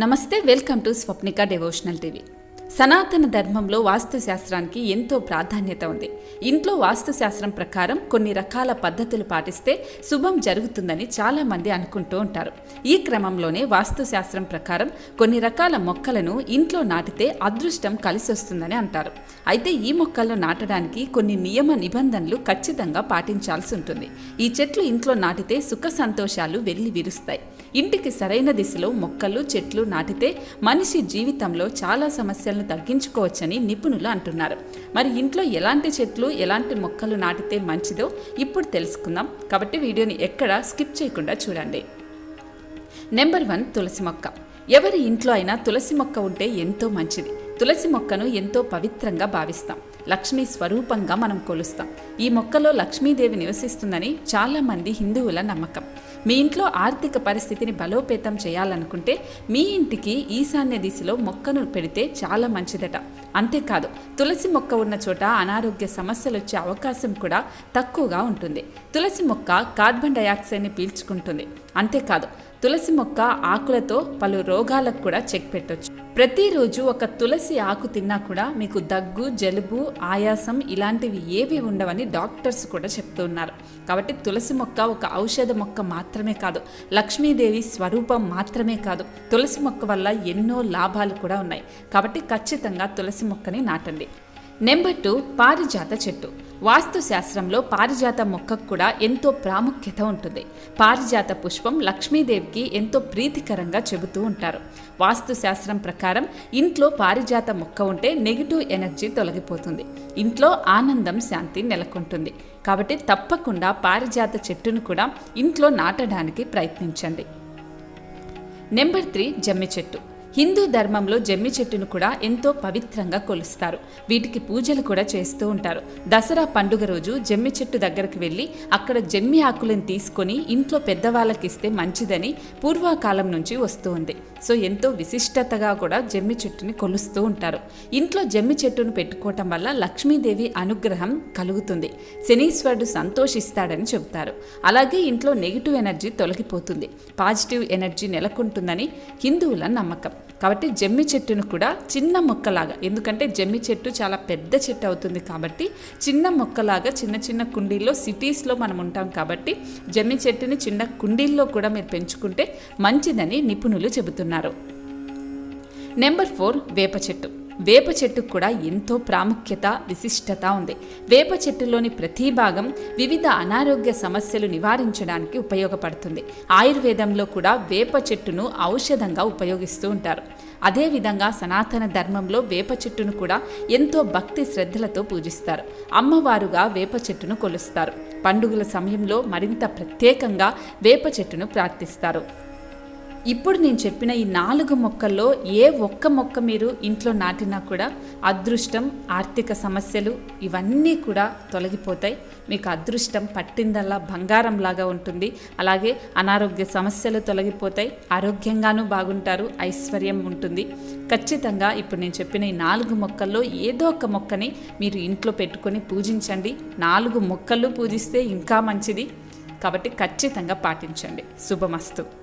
నమస్తే welcome to Swapnika devotional TV సనాతన ధర్మంలో వాస్తు శాస్త్రానికి ఎంతో ప్రాధాన్యత ఉంది. ఇంట్లో వాస్తు శాస్త్రం ప్రకారం కొన్ని రకాల పద్ధతులు పాటిస్తే శుభం జరుగుతుందని చాలామంది అనుకుంటూ ఉంటారు. ఈ క్రమంలోనే వాస్తు శాస్త్రం ప్రకారం కొన్ని రకాల మొక్కలను ఇంట్లో నాటితే అదృష్టం కలిసి వస్తుందని అంటారు. అయితే ఈ మొక్కలను నాటడానికి కొన్ని నియమ నిబంధనలు ఖచ్చితంగా పాటించాల్సి ఉంటుంది. ఈ చెట్లు ఇంట్లో నాటితే సుఖ సంతోషాలు వెళ్ళి విరుస్తాయి. ఇంటికి సరైన దిశలో మొక్కలు చెట్లు నాటితే మనిషి జీవితంలో చాలా సమస్యలను తగ్గించుకోవచ్చని నిపుణులు అంటున్నారు. మరి ఇంట్లో ఎలాంటి చెట్లు ఎలాంటి మొక్కలు నాటితే మంచిదో ఇప్పుడు తెలుసుకుందాం. కాబట్టి వీడియోని ఎక్కడ స్కిప్ చేయకుండా చూడండి. నెంబర్ వన్ తులసి మొక్క. ఎవరి ఇంట్లో అయినా తులసి మొక్క ఉంటే ఎంతో మంచిది. తులసి మొక్కను ఎంతో పవిత్రంగా భావిస్తాం. లక్ష్మీ స్వరూపంగా మనం కొలుస్తాం. ఈ మొక్కలో లక్ష్మీదేవి నివసిస్తుందని చాలామంది హిందువుల నమ్మకం. మీ ఇంట్లో ఆర్థిక పరిస్థితిని బలోపేతం చేయాలనుకుంటే మీ ఇంటికి ఈశాన్య దిశలో మొక్కను పెడితే చాలా మంచిదట. అంతేకాదు తులసి మొక్క ఉన్న చోట అనారోగ్య సమస్యలు వచ్చే అవకాశం కూడా తక్కువగా ఉంటుంది. తులసి మొక్క కార్బన్ డయాక్సైడ్ని పీల్చుకుంటుంది. అంతేకాదు తులసి మొక్క ఆకులతో పలు రోగాలకు కూడా చెక్ పెట్టొచ్చు. ప్రతిరోజు ఒక తులసి ఆకు తిన్నా కూడా మీకు దగ్గు జలుబు ఆయాసం ఇలాంటివి ఏవి ఉండవని డాక్టర్స్ కూడా చెప్తున్నారు కాబట్టి తులసి మొక్క ఒక ఔషధ మొక్క మాత్రమే కాదు లక్ష్మీదేవి స్వరూపం మాత్రమే కాదు. తులసి మొక్క వల్ల ఎన్నో లాభాలు కూడా ఉన్నాయి. కాబట్టి ఖచ్చితంగా తులసి మొక్కని నాటండి. నెంబర్ టూ పారిజాత చెట్టు. వాస్తుశాస్త్రంలో పారిజాత మొక్కకు కూడా ఎంతో ప్రాముఖ్యత ఉంటుంది. పారిజాత పుష్పం లక్ష్మీదేవికి ఎంతో ప్రీతికరంగా చెబుతూ ఉంటారు. వాస్తుశాస్త్రం ప్రకారం ఇంట్లో పారిజాత మొక్క ఉంటే నెగిటివ్ ఎనర్జీ తొలగిపోతుంది. ఇంట్లో ఆనందం శాంతి నెలకొంటుంది. కాబట్టి తప్పకుండా పారిజాత చెట్టును కూడా ఇంట్లో నాటడానికి ప్రయత్నించండి. నెంబర్ త్రీ జమ్మి చెట్టు. హిందూ ధర్మంలో జమ్మి చెట్టును కూడా ఎంతో పవిత్రంగా కొలుస్తారు. వీటికి పూజలు కూడా చేస్తూ ఉంటారు. దసరా పండుగ రోజు జమ్మి చెట్టు దగ్గరికి వెళ్ళి అక్కడ జమ్మి ఆకులను తీసుకొని ఇంట్లో పెద్దవాళ్ళకి ఇస్తే మంచిదని పూర్వకాలం నుంచి వస్తూ ఉంది సో ఎంతో విశిష్టతగా కూడా జమ్మి చెట్టుని కొలుస్తూ ఉంటారు. ఇంట్లో జమ్మి చెట్టును పెట్టుకోవటం వల్ల లక్ష్మీదేవి అనుగ్రహం కలుగుతుంది. శనీశ్వరుడు సంతోషిస్తాడని చెబుతారు. అలాగే ఇంట్లో నెగిటివ్ ఎనర్జీ తొలగిపోతుంది. పాజిటివ్ ఎనర్జీ నెలకొంటుందని హిందువుల నమ్మకం. కాబట్టి జమ్మి చెట్టును కూడా చిన్న మొక్కలాగా ఎందుకంటే జమ్మి చెట్టు చాలా పెద్ద చెట్టు అవుతుంది కాబట్టి చిన్న మొక్కలాగా చిన్న చిన్న కుండీల్లో సిటీస్లో మనం ఉంటాం కాబట్టి జమ్మి చెట్టుని చిన్న కుండీల్లో కూడా మీరు పెంచుకుంటే మంచిదని నిపుణులు చెబుతున్నారు. నెంబర్ ఫోర్ వేప చెట్టు. వేప చెట్టుకు కూడా ఎంతో ప్రాముఖ్యత విశిష్టత ఉంది. వేప చెట్టులోని ప్రతి భాగం వివిధ అనారోగ్య సమస్యలు నివారించడానికి ఉపయోగపడుతుంది. ఆయుర్వేదంలో కూడా వేప చెట్టును ఔషధంగా ఉపయోగిస్తూ ఉంటారు. అదేవిధంగా సనాతన ధర్మంలో వేప చెట్టును కూడా ఎంతో భక్తి శ్రద్ధలతో పూజిస్తారు. అమ్మవారుగా వేప చెట్టును కొలుస్తారు. పండుగల సమయంలో మరింత ప్రత్యేకంగా వేప చెట్టును ప్రార్థిస్తారు. ఇప్పుడు నేను చెప్పిన ఈ నాలుగు మొక్కల్లో ఏ ఒక్క మొక్క మీరు ఇంట్లో నాటినా కూడా అదృష్టం ఆర్థిక సమస్యలు ఇవన్నీ కూడా తొలగిపోతాయి. మీకు అదృష్టం పట్టిందల్లా బంగారంలాగా ఉంటుంది. అలాగే అనారోగ్య సమస్యలు తొలగిపోతాయి. ఆరోగ్యంగానూ బాగుంటారు. ఐశ్వర్యం ఉంటుంది. ఖచ్చితంగా ఇప్పుడు నేను చెప్పిన ఈ నాలుగు మొక్కల్లో ఏదో ఒక మొక్కని మీరు ఇంట్లో పెట్టుకొని పూజించండి. నాలుగు మొక్కలు పూజిస్తే ఇంకా మంచిది. కాబట్టి ఖచ్చితంగా పాటించండి. శుభమస్తు.